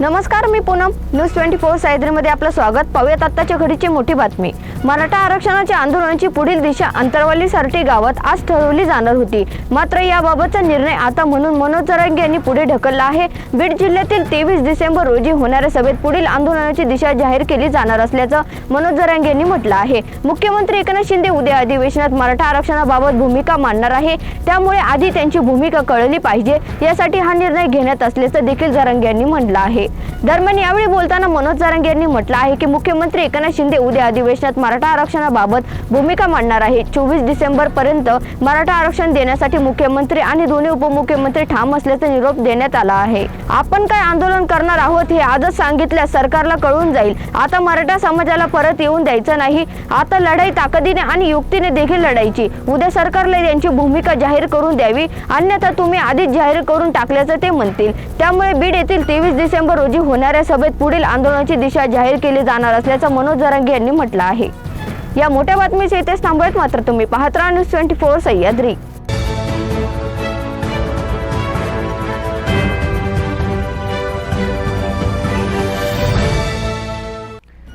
नमस्कार मी Poonam. News twenty four सायद्रीमध्ये आपलं स्वागत. पाहूयात आत्ताच्या घडीची मोठी बातमी. मराठा आरक्षणाच्या आंदोलनाची पुढील दिशा अंतरवाली सरटी गावात आज ठरवली जाणार होती. मात्र याबाबतचा निर्णय आता म्हणून मनोज जरांगे यांनी पुढे ढकलला आहे. बीड जिल्ह्यातील तेवीस डिसेंबर रोजी होणाऱ्या सभेत पुढील आंदोलनाची दिशा जाहीर केली जाणार असल्याचं मनोज जरांगे यांनी म्हटलं आहे. मुख्यमंत्री एकनाथ शिंदे उद्या अधिवेशनात मराठा आरक्षणाबाबत भूमिका मांडणार आहे. त्यामुळे आधी त्यांची भूमिका कळली पाहिजे. यासाठी हा निर्णय घेण्यात असल्याचं देखील जरांगे यांनी म्हटलं आहे. दरम्यान यावेळी बोलताना मनोज जरांगे यांनी म्हटलं आहे की मुख्यमंत्री एकनाथ शिंदे उद्या अधिवेशनात मराठा आरक्षणाबाबत भूमिका मांडणार आहे चोवीस डिसेंबर पर्यंत मराठा आरक्षण देण्यासाठी मुख्यमंत्री आणि दोन्ही उपमुख्यमंत्री ठाम असल्याचा निरोप देण्यात आला आहे. आपण काय आंदोलन करणार आहोत हे आजच सांगितल्यास सरकारला कळून जाईल. आता मराठा समाजाला परत येऊन द्यायचं नाही. आता लढाई ताकदीने आणि युक्तीने देखील लढायची. उद्या सरकारला त्यांची भूमिका जाहीर करून द्यावी. अन्यथा तुम्ही आधीच जाहीर करून टाकल्याचं ते म्हणतील. त्यामुळे बीड येथील तेवीस डिसेंबर रोजी होणाऱ्या सभेत पुढील आंदोलनाची दिशा जाहीर केली जाणार असल्याचं मनोज जरांगे यांनी म्हटलं आहे. या मोठ्या बातमीचे इथेच थांबवत मात्र तुम्ही पाहत राहा न्यूज ट्वेंटी फोर सह्याद्री.